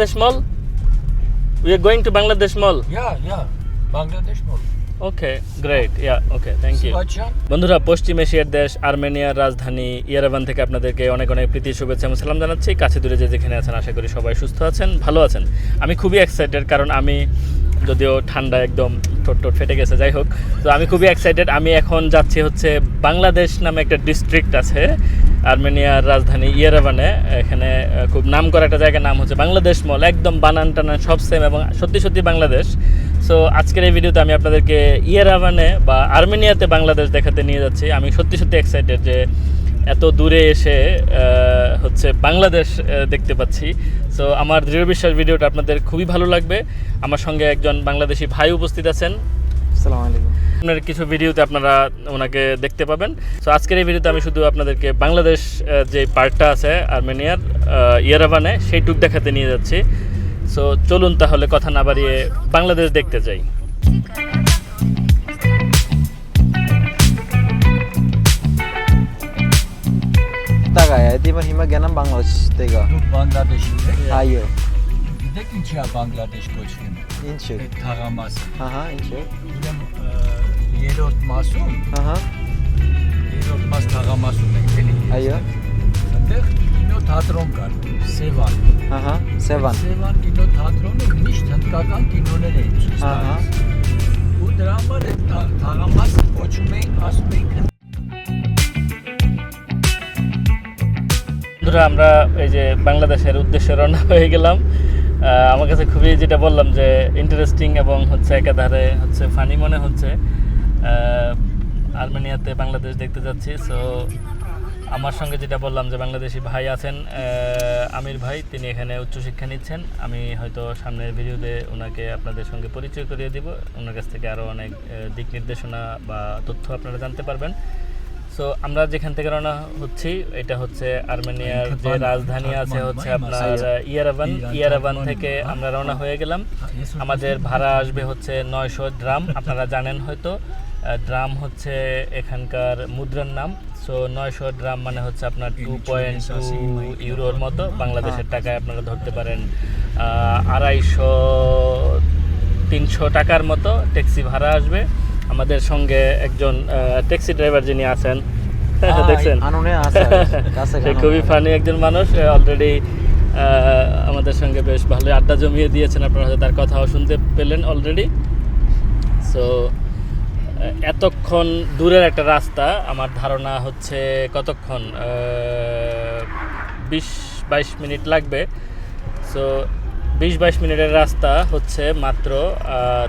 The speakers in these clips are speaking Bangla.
Bangladesh Mall? We are going to Bangladesh Mall. Yeah, yeah. Bangladesh Mall. Great. Yeah, okay, thank you. Sivachan. বন্ধুরা পশ্চিম এশিয়ার দেশ আর্মেনিয়ার রাজধানী ইয়ারাবান থেকে আপনাদেরকে অনেক অনেক প্রীতি শুভেচ্ছা এবং সালাম জানাচ্ছি কাছে দূরে যে যেখানে আছেন আশা করি সবাই সুস্থ আছেন ভালো আছেন আমি খুবই এক্সাইটেড কারণ আমি যদিও ঠান্ডা একদম ঠোঁট টোট ফেটে গেছে যাই হোক তো আমি খুবই এক্সাইটেড আমি এখন যাচ্ছি হচ্ছে বাংলাদেশ নামে একটা ডিস্ট্রিক্ট আছে আর্মেনিয়ার রাজধানী ইয়েরাবানে এখানে খুব নাম করা একটা জায়গার নাম হচ্ছে বাংলাদেশ মল, একদম বানান টানান সব সেম এবং সত্যি সত্যি বাংলাদেশ। সো আজকের এই ভিডিওতে আমি আপনাদেরকে ইয়েরাবানে বা আর্মেনিয়াতে বাংলাদেশ দেখাতে নিয়ে যাচ্ছি। আমি সত্যি সত্যি এক্সাইটেড যে এত দূরে এসে হচ্ছে বাংলাদেশ দেখতে পাচ্ছি। সো আমার দৃঢ় বিশ্বাস ভিডিওটা আপনাদের খুবই ভালো লাগবে। আমার সঙ্গে একজন বাংলাদেশি ভাই উপস্থিত আছেন। আসসালামু আলাইকুম। আপনার কিছু ভিডিওতে আপনারা ওনাকে দেখতে পাবেন সো আজকের এই ভিডিওতে আমি শুধু আপনাদেরকে বাংলাদেশ যে পার্টটা আছে আর্মেনিয়ার ইয়ারাবানে সেইটুক দেখাতে নিয়ে যাচ্ছি সো চলুন তাহলে কথা না বাড়িয়ে বাংলাদেশ দেখতে যাই Tagaya, di ba hima ganang Bangladesh tega? Bangladesh. Hayır. Gidelim ki Bangladesh koçun. İnçi. Taramas. Aha, inçi. Bilem masum. Aha. Mas. বন্ধুরা আমরা এই যে বাংলাদেশের উদ্দেশ্যে রওনা হয়ে গেলাম আমার কাছে খুবই যেটা বললাম যে ইন্টারেস্টিং এবং হচ্ছে একাধারে হচ্ছে ফানি মনে হচ্ছে আর্মেনিয়াতে বাংলাদেশ দেখতে যাচ্ছি। সো আমার সঙ্গে যেটা বললাম যে বাংলাদেশি ভাই আছেন আমির ভাই তিনি এখানে উচ্চশিক্ষা নিচ্ছেন। আমি হয়তো সামনের ভিডিওতে ওনাকে আপনাদের সঙ্গে পরিচয় করিয়ে দিব। ওনার কাছ থেকে আরও অনেক দিক নির্দেশনা বা তথ্য আপনারা জানতে পারবেন। সো আমরা যেখান থেকে রওনা হচ্ছি এটা হচ্ছে আর্মেনিয়ার যে রাজধানী আছে হচ্ছে আপনার ইয়ারাবান। ইয়ারাবান থেকে আমরা রওনা হয়ে গেলাম। আমাদের ভাড়া আসবে হচ্ছে নয়শো ড্রাম আপনারা জানেন হয়তো। ড্রাম হচ্ছে এখানকার মুদ্রার নাম। সো নয়শো ড্রাম মানে হচ্ছে আপনার টু পয়েন্ট টু ইউরোর মতো বাংলাদেশের টাকায় আপনারা ধরতে পারেন। আড়াইশো তিনশো টাকার মতো ট্যাক্সি ভাড়া আসবে। আমাদের সঙ্গে একজন ট্যাক্সি ড্রাইভার যিনি আছেন। দেখছেন? আনুনে আছে সে খুবই ফানি একজন মানুষ। অলরেডি আমাদের সঙ্গে বেশ ভালো আড্ডা জমিয়ে দিয়েছেন। আপনারা হয়তো তার কথাও শুনতে পেলেন অলরেডি সো এতক্ষণ দূরের একটা রাস্তা, আমার ধারণা হচ্ছে কতক্ষণ? বিশ বাইশ মিনিট লাগবে। সো বিশ বাইশ মিনিটের রাস্তা হচ্ছে মাত্র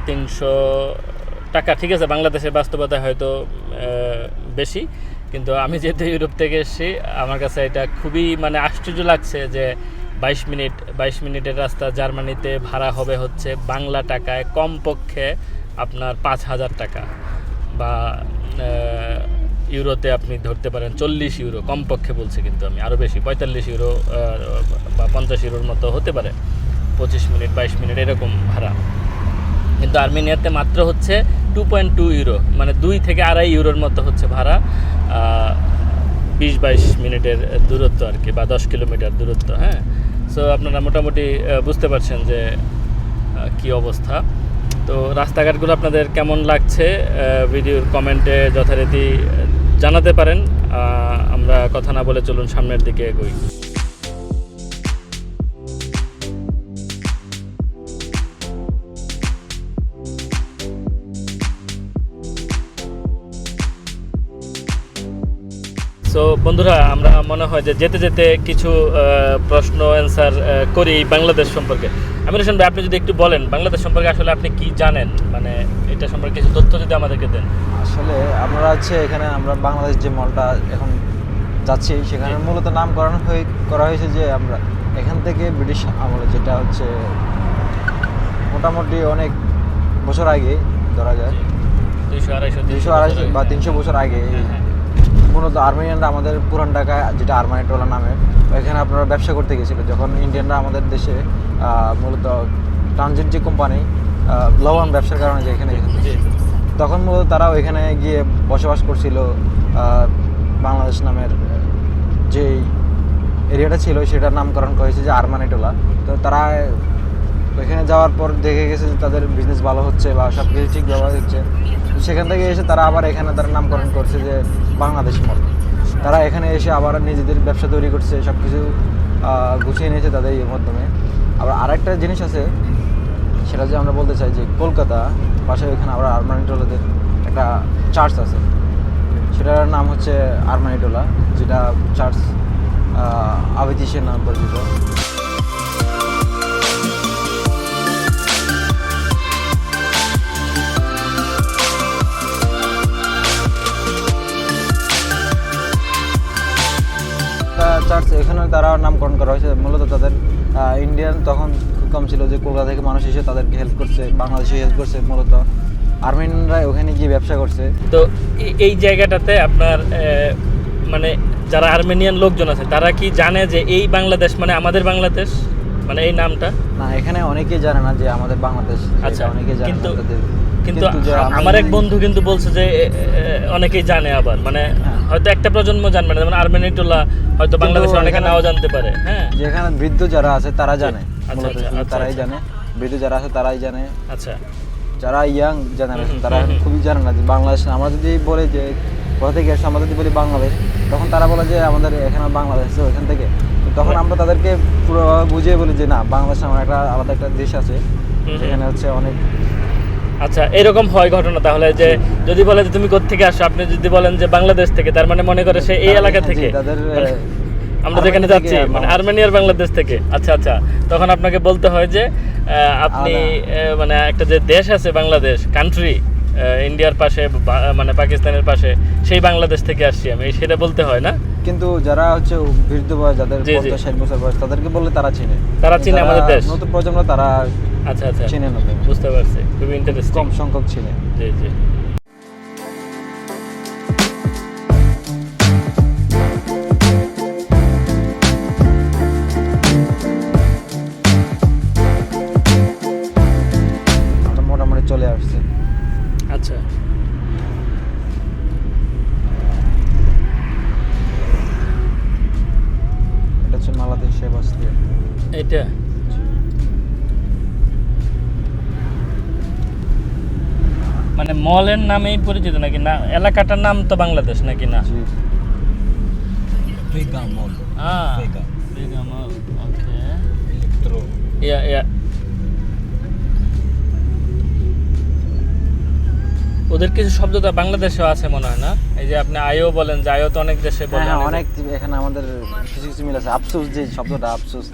তিনশো টাকা। ঠিক আছে, বাংলাদেশের বাস্তবতায় হয়তো বেশি, কিন্তু আমি যেহেতু ইউরোপ থেকে এসেছি, আমার কাছে এটা খুবই মানে আশ্চর্য লাগছে যে বাইশ মিনিট, বাইশ মিনিটের রাস্তা জার্মানিতে ভাড়া হবে হচ্ছে বাংলা টাকায়, কমপক্ষে আপনার পাঁচ হাজার টাকা। বা ইউরোতে আপনি ধরতে পারেন চল্লিশ ইউরো, কমপক্ষে বলছি কিন্তু আমি আরও বেশি, পঁয়তাল্লিশ ইউরো বা পঞ্চাশ ইউরোর মতো হতে পারে, পঁচিশ মিনিট, বাইশ মিনিট, এরকম ভাড়া। কিন্তু আর্মেনিয়াতে মাত্র হচ্ছে টু পয়েন্ট টু ইউরো মানে দুই থেকে আড়াই ইউরোর মতো হচ্ছে ভাড়া বিশ বাইশ মিনিটের দূরত্ব আর কি, বা দশ কিলোমিটার দূরত্ব হ্যাঁ? সো আপনারা মোটামুটি বুঝতে পারছেন যে কি অবস্থা। তো রাস্তাঘাটগুলো আপনাদের কেমন লাগছে ভিডিওর কমেন্টে যথারীতি জানাতে পারেন। আমরা কথা না বলে চলুন সামনের দিকে এগোই। সো বন্ধুরা, আমরা মনে হয় যে যেতে যেতে কিছু প্রশ্ন অ্যান্সার করি বাংলাদেশ সম্পর্কে। আমি রোশন ভাই আপনি যদি একটু বলেন বাংলাদেশ সম্পর্কে আসলে আপনি কি জানেন? মানে এটা সম্পর্কে কিছু তথ্য যদি আমাদেরকে দেন। আসলে আমরা হচ্ছে এখানে আমরা বাংলাদেশ যে মলটা এখন যাচ্ছি সেখানে। মূলত নামকরণ হয়ে করা হয়েছে যে আমরা এখান থেকে ব্রিটিশ আমলে যেটা হচ্ছে মোটামুটি অনেক বছর আগে ধরা যায় দুইশো আড়াইশো দুইশো আড়াইশো বা তিনশো বছর আগে হ্যাঁ, হ্যাঁ। মূলত আর্মেনিয়ানরা আমাদের পুরান ঢাকা যেটা আর্মানি টোলা নামে এখানে আপনারা ব্যবসা করতে গেছিল যখন ইন্ডিয়ানরা আমাদের দেশে মূলত ট্রানজিট যে কোম্পানি লবণ ব্যবসার কারণে যে এখানে তখন মূলত তারা ওইখানে গিয়ে বসবাস করছিল বাংলাদেশ নামের যেই এরিয়াটা ছিল সেটার নামকরণ করা হয়েছে যে আরমানি টোলা তো তো তারা ওইখানে যাওয়ার পর দেখে গেছে যে তাদের বিজনেস ভালো হচ্ছে বা সব কিছু ঠিক ব্যবহার হচ্ছে। সেখান থেকে এসে তারা আবার এখানে তারা নামকরণ করছে যে বাংলাদেশ মল। তারা এখানে এসে আবার নিজেদের ব্যবসা তৈরি করছে সব কিছু গুছিয়ে নিয়েছে তাদের এর মাধ্যমে। আবার আরেকটা জিনিস আছে, সেটা যে আমরা বলতে চাই যে কলকাতা পাশে এখানে আবার আরমানিটোলাদের একটা চার্চ আছে। সেটার নাম হচ্ছে আরমানিটোলা, যেটা চার্চ আবেদিসের নাম পরিচিত। চার্চ এখানে তারা নামকরণ করা হয়েছে। মূলত তাদের ইন্ডিয়ান তখন কম ছিল যে কলকাতা থেকে মানুষ এসে তাদেরকে হেল্প করছে, বাংলাদেশে হেল্প করছে মূলত। আর্মেনরা ওখানে গিয়ে ব্যবসা করছে। তো এই জায়গাটাতে আপনার মানে যারা আর্মেনিয়ান লোকজন আছে, তারা কি জানে যে এই বাংলাদেশ মানে আমাদের বাংলাদেশ? মানে এই নামটা? না এখানে অনেকেই জানে না যে আমাদের বাংলাদেশ আচ্ছা, অনেকেই জানে কিন্তু- কিন্তু আমরা এক বন্ধু কিন্তু বলছে যে অনেকেই জানে আবার মানে হ্যাঁ। হয়তো একটা প্রজন্ম জানবে না যেমন আর্মেনিটোলা হয়তো বাংলাদেশে অনেকে নাও জানতে পারে হ্যাঁ। যে এখানে বৃদ্ধ যারা আছে তারা জানে আচ্ছা, মূলত আচ্ছা, আচ্ছা, তারাই। জানে। বৃদ্ধ যারা আছে তারাই জানে। আচ্ছা। যারা ইয়াং জেনারেশন তারা। খুবই জানে না যে বাংলাদেশ আমরা যদি বলি যে কোথা থেকে আসছে আমরা যদি বলি বাংলাদেশ তখন তারা বলে যে আমাদের এখানে বাংলাদেশ ওইখান থেকে। তখন আমরা তাদেরকে পুরো বুঝিয়ে বলি যে না বাংলাদেশ আমার একটা আলাদা একটা দেশ আছে সেখানে হচ্ছে অনেক আচ্ছা এরকম হয় ঘটনা তাহলে যে যদি বলে যে তুমি কোথেকে আসো? আপনি যদি বলেন যে বাংলাদেশ থেকে তার মানে মনে করে সে এই এলাকা থেকে? তাদের, মানে আমরা যেখানে যাচ্ছি মানে আর্মেনিয়ার বাংলাদেশ থেকে। আচ্ছা আচ্ছা তখন আপনাকে বলতে হয় যে আপনি মানে একটা যে দেশ আছে বাংলাদেশ কান্ট্রি ইন্ডিয়ার পাশে মানে পাকিস্তানের পাশে সেই বাংলাদেশ থেকে আসছি আমি সেটা বলতে হয় না? কিন্তু যারা হচ্ছে বৃদ্ধ বয়স যাদের। পঞ্চাশ ষাট বছর বয়স তাদেরকে বললে তারা চিনে। তারা চিনে আমাদের দেশ। নতুন প্রজন্ম তারা আচ্ছা আচ্ছা। চিনে না বুঝতে পারছি। খুবই ইন্টারেস্টিং কম সংখ্যক চিনে। জি জি। মোটামুটি চলে আসছে। আচ্ছা এটা হচ্ছে মালাতে সেবাস্তি এটা মানে মলের নামেই পরিচিত নাকি? না এলাকাটার নাম তো বাংলাদেশ নাকি না. Yeah, yeah. ওদের কিছু শব্দ তো বাংলাদেশেও আছে মনে হয় না? এই যে আপনি আয়ও বলেন যে আয়ও তো অনেক দেশে হ্যাঁ বলেন হ্যাঁ অনেক এখানে আমাদের কিছু কিছু মিল আছে। আফসোস যে শব্দটা আফসোস।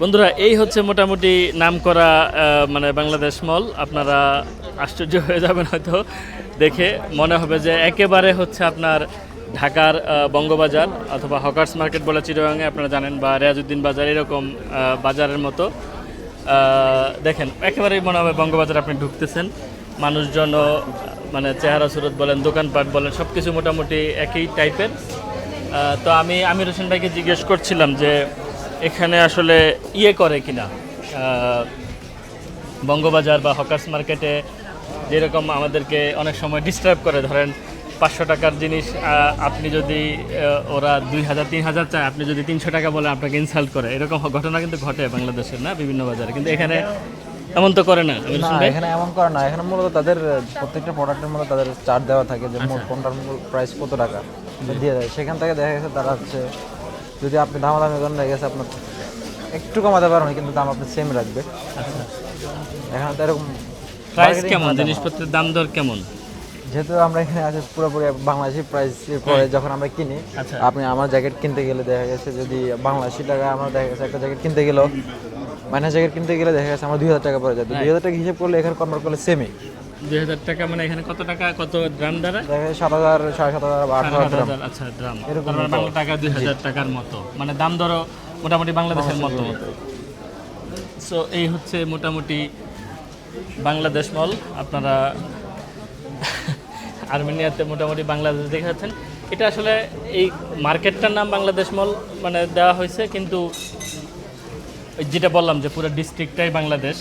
বন্ধুরা, এই হচ্ছে মোটামুটি নাম করা মানে বাংলাদেশ মল। আপনারা আশ্চর্য হয়ে যাবেন হয়তো দেখে। মনে হবে যে একেবারে হচ্ছে আপনার ঢাকার বঙ্গবাজার অথবা হকার্স মার্কেট বলে চিরগাঙে আপনারা জানেন বা রেয়াজুদ্দিন বাজার, এরকম বাজারের মতো। দেখেন, একেবারেই মনে হবে বঙ্গবাজার আপনি ঢুকতেছেন। মানুষজনও মানে চেহারা সুরত বলেন, দোকানপাট বলেন সব কিছু মোটামুটি একই টাইপের তো আমি আমির হোসেন ভাইকে জিজ্ঞেস করছিলাম যে এখানে আসলে ইয়ে করে কিনা? বঙ্গবাজার বা হকার্স মার্কেটে যেরকম আমাদেরকে অনেক সময় ডিস্টার্ব করে ধরেন পাঁচশো টাকার জিনিস আপনি যদি ওরা দুই হাজার তিন হাজার চায় আপনি যদি তিনশো টাকা বলে আপনাকে ইনসাল্ট করে এরকম ঘটনা কিন্তু ঘটে বাংলাদেশের না? বিভিন্ন বাজারে। কিন্তু এখানে এমন তো করে না? এখানে এমন করে না। এখানে মূলত তাদের প্রত্যেকটা প্রোডাক্টের মধ্যে তাদের চার্ট দেওয়া থাকে যে মোট কোনটার প্রাইস কত টাকা। দিয়ে দেয়। সেখান থেকে দেখা গেছে তারা হচ্ছে যদি আপনি দামাদামি করেন দেখা গেছে আপনার একটু কমাতে পারবেন কিন্তু দাম আপনি সেম রাখবে। এখন তো এরকম প্রাইস কেমন। জিনিসপত্রের দাম দর কেমন? যেহেতু আমরা এখানে আছি পুরোপুরি বাংলাদেশি প্রাইস পরে যখন আমরা কিনি আচ্ছা। আপনি আমার জ্যাকেট কিনতে গেলে দেখা গেছে যদি বাংলাদেশি টাকা আমরা দেখা গেছে একটা জ্যাকেট কিনতে গেলেও মাইনাস জ্যাকেট কিনতে গেলে দেখা গেছে আমার দুই হাজার টাকা পড়ে যায়। দুই হাজার টাকা হিসেব করলে এখানে কনভার্ট করলে সেমই দুই হাজার টাকা মানে এখানে কত টাকা কত গ্রাম দ্বারা? সাত হাজার সাড়ে সাত হাজার আট হাজার আচ্ছা ড্রাম। এরকম মানে বাংলা টাকা দুই হাজার টাকার মতো। মানে দাম দরও মোটামুটি বাংলাদেশের মতো। সো এই হচ্ছে মোটামুটি বাংলাদেশ মল। আপনারা আর্মেনিয়াতে মোটামুটি বাংলাদেশ দেখে যাচ্ছেন। এটা আসলে এই মার্কেটটার নাম বাংলাদেশ মল মানে দেওয়া হয়েছে কিন্তু যেটা বললাম যে পুরো ডিস্ট্রিক্টটাই বাংলাদেশ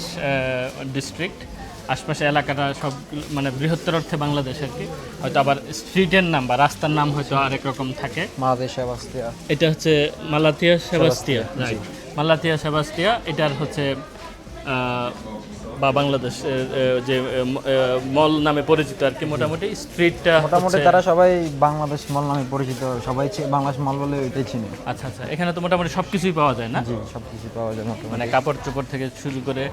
ডিস্ট্রিক্ট আশপাশে এলাকাটা সব মানে বৃহত্তর অর্থে বাংলাদেশ আর কি। হয়তো আবার স্ট্রিটের নাম বা রাস্তার নাম হয়তো আরেক রকম থাকে। এটা হচ্ছে মালাতিয়া সেবাস্তিয়া মালাতিয়া সেবাস্তিয়া এটার হচ্ছে বা বাংলাদেশ যে মল নামে পরিচিত আর কি মোটামুটি। স্ট্রিটটা মোটামুটি তারা সবাই বাংলাদেশ মল নামে পরিচিত সবাই বাংলাদেশ মল বলে ওইটাই চিনে। আচ্ছা আচ্ছা এখানে তো মোটামুটি সব কিছুই পাওয়া যায় না? জি সব কিছু পাওয়া যায় মানে কাপড় চোপড় থেকে শুরু করে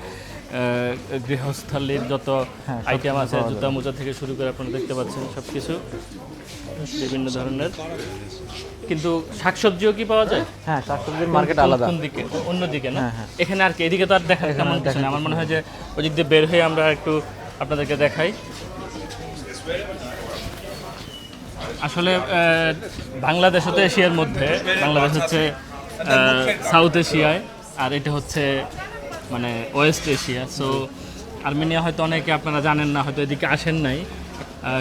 গৃহস্থালির যত হ্যাঁ, আইটেম আছে পাওয়া জুতা মোজা থেকে শুরু করে আপনারা দেখতে পাচ্ছেন সব কিছু বিভিন্ন ধরনের। কিন্তু শাকসবজিও কি পাওয়া যায়? হ্যাঁ শাকসবজির মার্কেট আলাদা। কোন দিকে? অন্য দিকে না? হ্যাঁ, হ্যাঁ। এখানে আর কি? এদিকে তো আর দেখার তেমন কিছু না আমার মনে হয় যে ওই দিক দিয়ে বের হয়ে আমরা একটু আপনাদেরকে দেখাই। আসলে বাংলাদেশ তো এশিয়ার মধ্যে। বাংলাদেশ হচ্ছে সাউথ এশিয়ায়। আর এটা হচ্ছে মানে ওয়েস্ট এশিয়া সো আর্মেনিয়া হয়তো অনেকে আপনারা জানেন না হয়তো এদিকে আসেন নাই।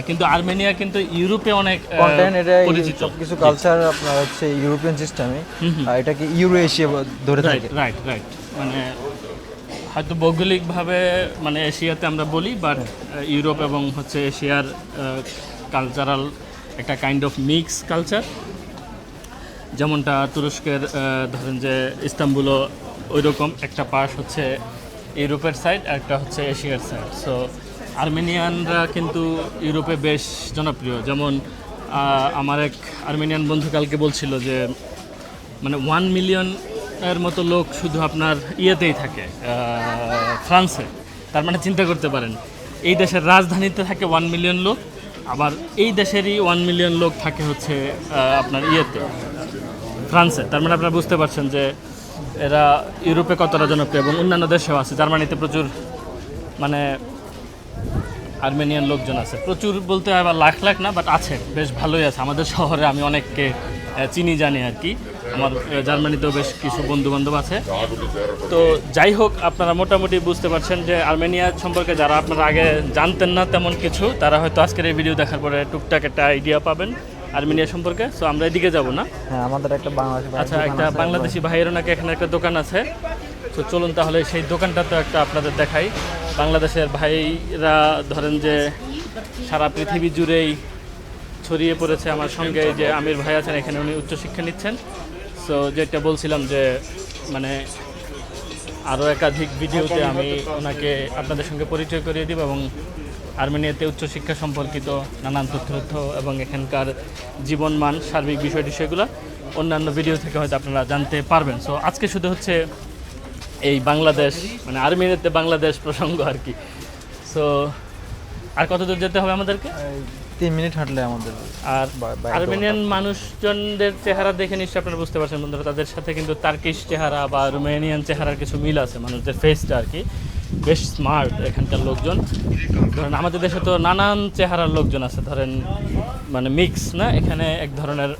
কিন্তু আর্মেনিয়া কিন্তু ইউরোপে অনেক কন্টেন্ট এটা পরিচিত। সব কিছু কালচার আপনার হচ্ছে ইউরোপিয়ান সিস্টেমে এটাকে ইউরো এশিয়া ধরে রাইট থাকে। রাইট রাইট মানে হয়তো ভৌগোলিকভাবে মানে এশিয়াতে আমরা বলি বাট ইউরোপ এবং হচ্ছে এশিয়ার কালচারাল একটা কাইন্ড অফ মিক্স কালচার যেমনটা তুরস্কের ধরেন যে ইস্তাম্বুলও ওই রকম একটা পাশ হচ্ছে ইউরোপের সাইড আর একটা হচ্ছে এশিয়ার সাইড সো আর্মেনিয়ানরা কিন্তু ইউরোপে বেশ জনপ্রিয়। যেমন আমার এক আর্মেনিয়ান বন্ধু কালকে বলছিল যে মানে ওয়ান মিলিয়ন এর মতো লোক শুধু আপনার ইয়েতেই থাকে ফ্রান্সে। তার মানে চিন্তা করতে পারেন, এই দেশের রাজধানীতে থাকে ওয়ান মিলিয়ন লোক, আবার এই দেশেরই ওয়ান মিলিয়ন লোক থাকে হচ্ছে আপনার ইয়েতে, ফ্রান্সে। তার মানে আপনারা বুঝতে পারছেন যে এরা ইউরোপে কতটা জনপ্রিয় এবং অন্যান্য দেশেও আছে। জার্মানিতে প্রচুর মানে আর্মেনিয়ান লোকজন আছে। প্রচুর বলতে আবার লাখ লাখ না বাট আছে, বেশ ভালোই আছে। আমাদের শহরে আমি অনেককে চিনি, জানি আর কি। আমার জার্মানিতেও বেশ কিছু বন্ধু বান্ধব আছে। তো যাই হোক, আপনারা মোটামুটি বুঝতে পারছেন যে আর্মেনিয়া সম্পর্কে যারা আপনারা আগে জানতেন না তেমন কিছু, তারা হয়তো আজকের এই ভিডিও দেখার পরে টুকটাক একটা আইডিয়া পাবেন। আর্মেনিয়া সম্পর্কে সো আমরা এদিকে যাব না। হ্যাঁ আমাদের একটা বাংলাদেশি আচ্ছা একটা। বাংলাদেশি ভাইয়েরও নাকি এখানে একটা দোকান আছে। তো চলুন তাহলে সেই দোকানটা তো একটা আপনাদের দেখাই। বাংলাদেশের ভাইরা ধরেন যে সারা পৃথিবী জুড়েই ছড়িয়ে পড়েছে আমার সঙ্গে যে আমির ভাই আছেন এখানে উনি উচ্চশিক্ষা নিচ্ছেন। সো যেটা বলছিলাম যে মানে আরও একাধিক ভিডিওতে আমি ওনাকে আপনাদের সঙ্গে পরিচয় করিয়ে দিব এবং আর্মেনিয়াতে উচ্চশিক্ষা সম্পর্কিত নানান তথ্য তথ্য এবং এখানকার জীবনমান সার্বিক বিষয় বিষয়গুলো অন্যান্য ভিডিও থেকে হয়তো আপনারা জানতে পারবেন। সো আজকে শুধু হচ্ছে এই বাংলাদেশ মানে আর্মেনিয়াতে বাংলাদেশ প্রসঙ্গ আর কি। সো আর কত দূর যেতে হবে আমাদেরকে? তিন মিনিট হাঁটলে আমাদের আর আর্মেনিয়ান মানুষজনদের চেহারা দেখে নিশ্চয়ই আপনারা বুঝতে পারছেন বন্ধুরা তাদের সাথে কিন্তু তার্কিশ চেহারা বা রোমেনিয়ান চেহারার কিছু মিল আছে মানুষদের ফেসটা আর কি। বেশ স্মার্ট এখানকার লোকজন। ধরেন আমাদের দেশে তো নানান চেহারার লোকজন আছে। ধরেন মানে মিক্স না? এখানে এক ধরনের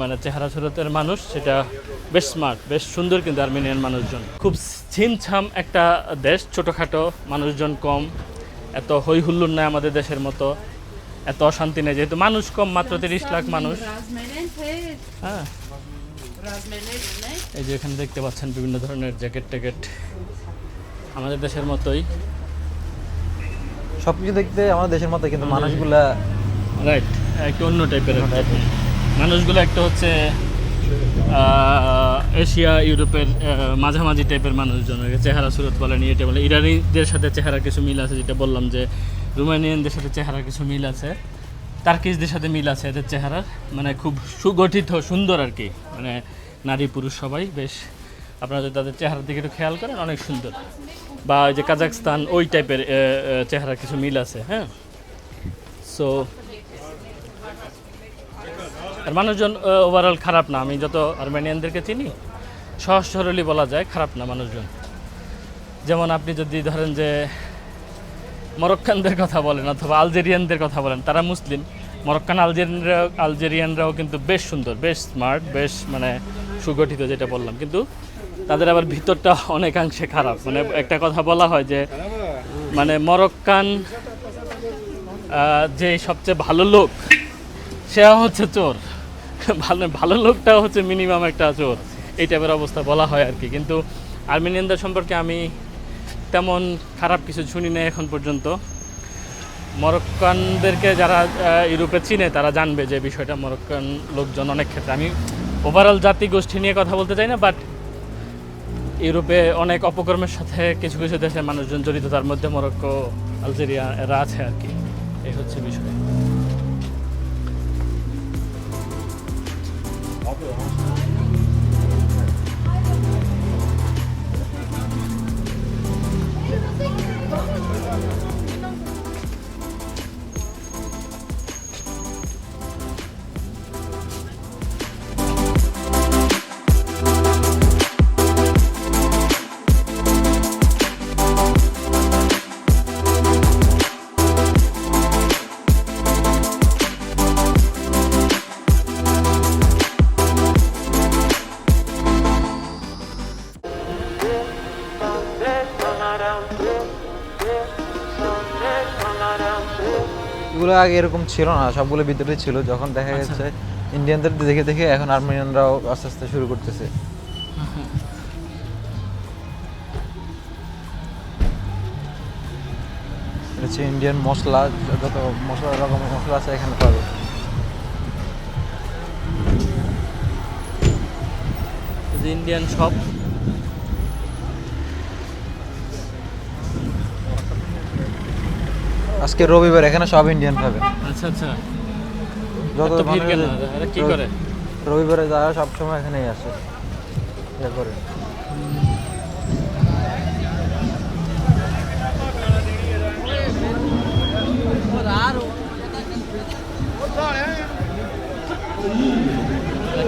মানে চেহারা সুরতের মানুষ সেটা বেশ স্মার্ট বেশ সুন্দর কিন্তু আর্মেনিয়ান মানুষজন। খুব ছিমছাম একটা দেশ ছোটোখাটো মানুষজন কম এত হই হুল্লোড় নাই আমাদের দেশের মতো এত অশান্তি নেই। যেহেতু মানুষ কম মাত্র তিরিশ লাখ মানুষ। হ্যাঁ। এই যে এখানে দেখতে পাচ্ছেন বিভিন্ন ধরনের জ্যাকেট ট্যাকেট আমাদের দেশের মতোই। সবকিছু দেখতে আমাদের দেশের মতো কিন্তু মানুষগুলা রাইট একটু অন্য টাইপের মানুষগুলো একটা হচ্ছে এশিয়া ইউরোপের মাঝামাঝি টাইপের মানুষজন চেহারা সুরত বলেন ইয়েটা বলে। ইরানিদের সাথে চেহারা কিছু মিল আছে যেটা বললাম যে রোমানিয়ানদের সাথে চেহারা কিছু মিল আছে। তার্কিশদের সাথে মিল আছে এদের চেহারার। মানে খুব সুগঠিত সুন্দর আর কি। মানে নারী পুরুষ সবাই বেশ আপনারা যদি তাদের চেহারার দিকে একটু খেয়াল করেন, অনেক সুন্দর। বা ওই যে কাজাকস্তান ওই টাইপের চেহারা কিছু মিল আছে হ্যাঁ? সো আর মানুষজন ওভারঅল খারাপ না। আমি যত আর্মেনিয়ানদেরকে চিনি, সহজ সরলই বলা যায়, খারাপ না মানুষজন। যেমন আপনি যদি ধরেন যে মরক্কানদের কথা বলেন অথবা আলজেরিয়ানদের কথা বলেন, তারা মুসলিম। মরক্কান আলজেরিয়ানরা, আলজেরিয়ানরাও কিন্তু বেশ সুন্দর, বেশ স্মার্ট বেশ মানে সুগঠিত যেটা বললাম। কিন্তু তাদের আবার ভিতরটা অনেকাংশে খারাপ। মানে একটা কথা বলা হয় যে মানে মরক্কান যে সবচেয়ে ভালো লোক সে হচ্ছে চোর। ভালো ভালো লোকটা হচ্ছে মিনিমাম একটা চোর। এই টাইপের অবস্থা বলা হয় আর কি। কিন্তু আর্মেনিয়ানদের সম্পর্কে আমি তেমন খারাপ কিছু শুনি না এখন পর্যন্ত। মরক্কানদেরকে যারা ইউরোপে চিনে, তারা জানবে যে বিষয়টা মরক্কান লোকজন অনেক ক্ষেত্রে। আমি ওভারঅল জাতি গোষ্ঠী নিয়ে কথা বলতে চাই না বাট ইউরোপে অনেক অপকর্মের সাথে কিছু কিছু দেশের মানুষজন জড়িত, তার মধ্যে মরক্কো, আলজেরিয়া, এরা আছে আর কি। এই হচ্ছে বিষয়। আগে এরকম ছিল না সবগুলো ভিতরে ছিল। যখন দেখা আচ্ছা। গেছে ইন্ডিয়ানদের দেখে দেখে এখন আর্মেনিয়ানরাও আস্তে আস্তে শুরু করতেছে। হচ্ছে ইন্ডিয়ান মশলা যত মশলা রকমের মশলা আছে এখানে পাবে। ইন্ডিয়ান শপ আজকে রবিবার এখানে সব ইন্ডিয়ান পাবে আচ্ছা আচ্ছা। যত ভিড় কেন? কি করে? রবিবারে যারা সব সময় এখানেই আসে। ইয়ে করে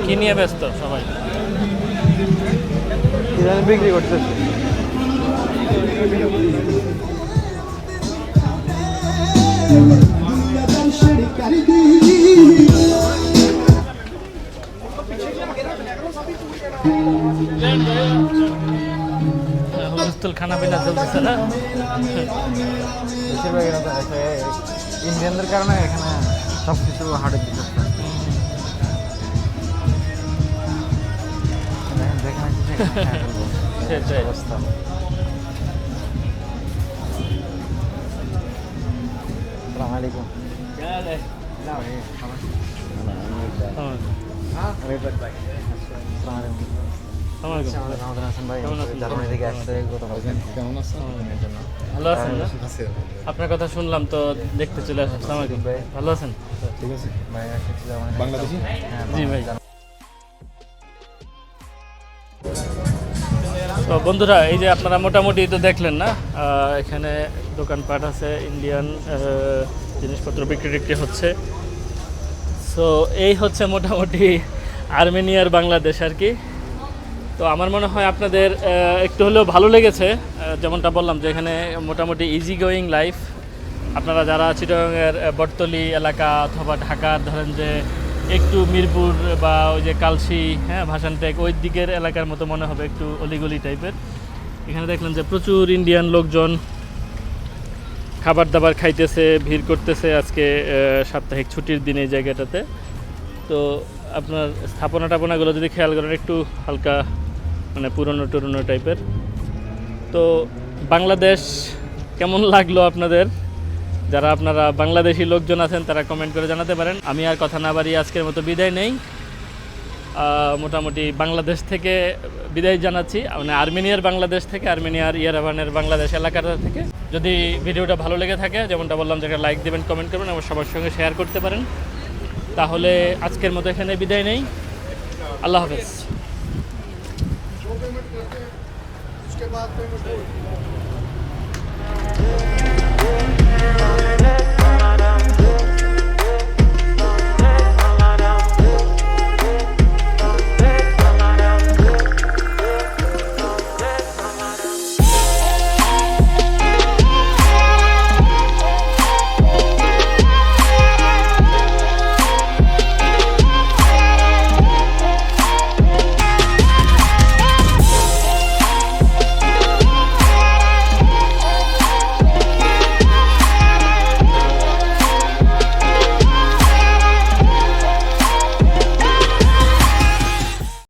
কি নিয়ে ব্যস্ত সবাই? বিক্রি করতেছে। হুলস্থুল খানা পিনা চলতেছে না বেশিরভাগ ইন্ডিয়ানদের কারণে এখানে সব কিছু হাটের দিতে। সেটাই। অবস্থা আছে আপনার কথা শুনলাম তো দেখতে চলে আসলাম আসসালামু ভাই। ভালো আছেন ঠিক আছে। বাংলাদেশি হ্যাঁ, জি ভাই। তো বন্ধুরা এই যে আপনারা মোটামুটি তো দেখলেন না এখানে দোকানপাট আছে ইন্ডিয়ান জিনিসপত্র বিক্রি টিক্রি হচ্ছে। সো এই হচ্ছে মোটামুটি আর্মেনিয়ার বাংলাদেশ আর কি। তো আমার মনে হয় আপনাদের একটু হলেও ভালো লেগেছে যেমনটা বললাম যে এখানে মোটামুটি ইজি গোয়িং লাইফ আপনারা যারা চিটংয়ের আহ, বটতলি এলাকা অথবা ঢাকার ধরেন যে একটু মিরপুর বা ওই যে কালসি হ্যাঁ ভাসানটেক ওই দিকের এলাকার মতো মনে হবে, একটু অলিগলি টাইপের। এখানে দেখলাম যে প্রচুর ইন্ডিয়ান লোকজন খাবার দাবার খাইতেছে, ভিড় করতেছে আজকে সাপ্তাহিক ছুটির দিন এই জায়গাটাতে। তো আপনার স্থাপনা টাপনাগুলো যদি খেয়াল করেন, একটু হালকা মানে পুরনো টুরনো টাইপের। তো বাংলাদেশ কেমন লাগল আপনাদের? যারা আপনারা বাংলাদেশি লোকজন আছেন তারা কমেন্ট করে জানাতে পারেন আমি আর কথা না বাড়িয়ে আজকের মতো বিদায় নেই আহ, মোটামুটি বাংলাদেশ থেকে বিদায় জানাচ্ছি মানে আর্মেনিয়ার বাংলাদেশ থেকে আর্মেনিয়ার ইয়ারাবানের বাংলাদেশ এলাকাটা থেকে যদি ভিডিওটা ভালো লেগে থাকে যেমনটা বললাম যে লাইক দেবেন কমেন্ট করবেন এবং সবার সঙ্গে শেয়ার করতে পারেন তাহলে আজকের মতো এখানে বিদায় নেই আল্লাহ হাফেজ उसके बाद